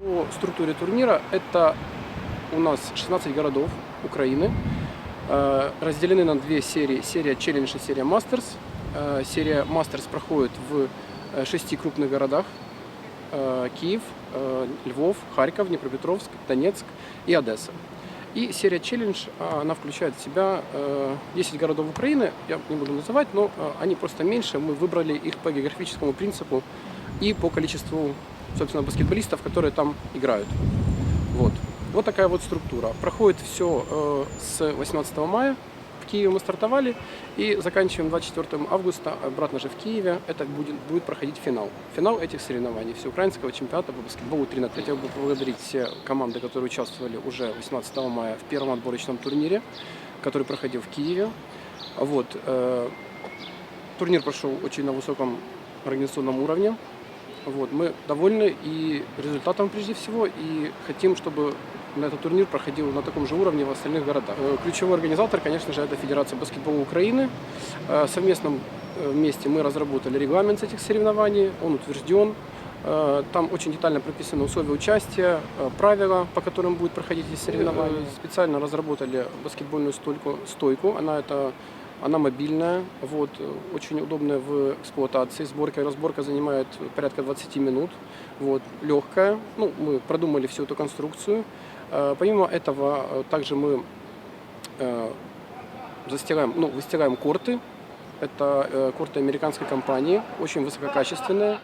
По структуре турнира это у нас 16 городов Украины, э, разделены на две серии. Серия Challenge и серия Masters. Э, Серия Masters проходит в э, шести крупных городах. Киев, Львов, Харьков, Днепропетровск, Донецк и Одесса. И серия Challenge, а, она включает в себя э, 10 городов Украины, я не буду называть, но они просто меньше, мы выбрали их по географическому принципу и по количеству, собственно, баскетболистов, которые там играют. Вот. Вот такая вот структура. Проходит все э, с 18 мая. В Киеве мы стартовали и заканчиваем 24 августа обратно же в Киеве. Это будет, будет проходить финал. Финал этих соревнований всеукраинского чемпионата по баскетболу 3 на 3. Хотел бы поблагодарить все команды, которые участвовали уже 18 мая в первом отборочном турнире, который проходил в Киеве. Вот. э, турнир прошел очень на высоком организационном уровне. Вот, мы довольны и результатом прежде всего, и хотим, чтобы на этот турнир проходил на таком же уровне в остальных городах. Э, Ключевой организатор, конечно же, это Федерация баскетбола Украины. Э, В совместном э, вместе мы разработали регламент этих соревнований, он утвержден. Э, Там очень детально прописаны условия участия, э, правила, по которым будут проходить эти соревнования. Специально разработали баскетбольную стойку, стойку. Она это она мобильная, вот, очень удобная в эксплуатации. Сборка и разборка занимает порядка 20 минут. Вот, легкая. Ну, мы продумали всю эту конструкцию. Э, Помимо этого, э, также мы э, застираем, ну, выстираем корты. Это корты американской компании, очень высококачественные.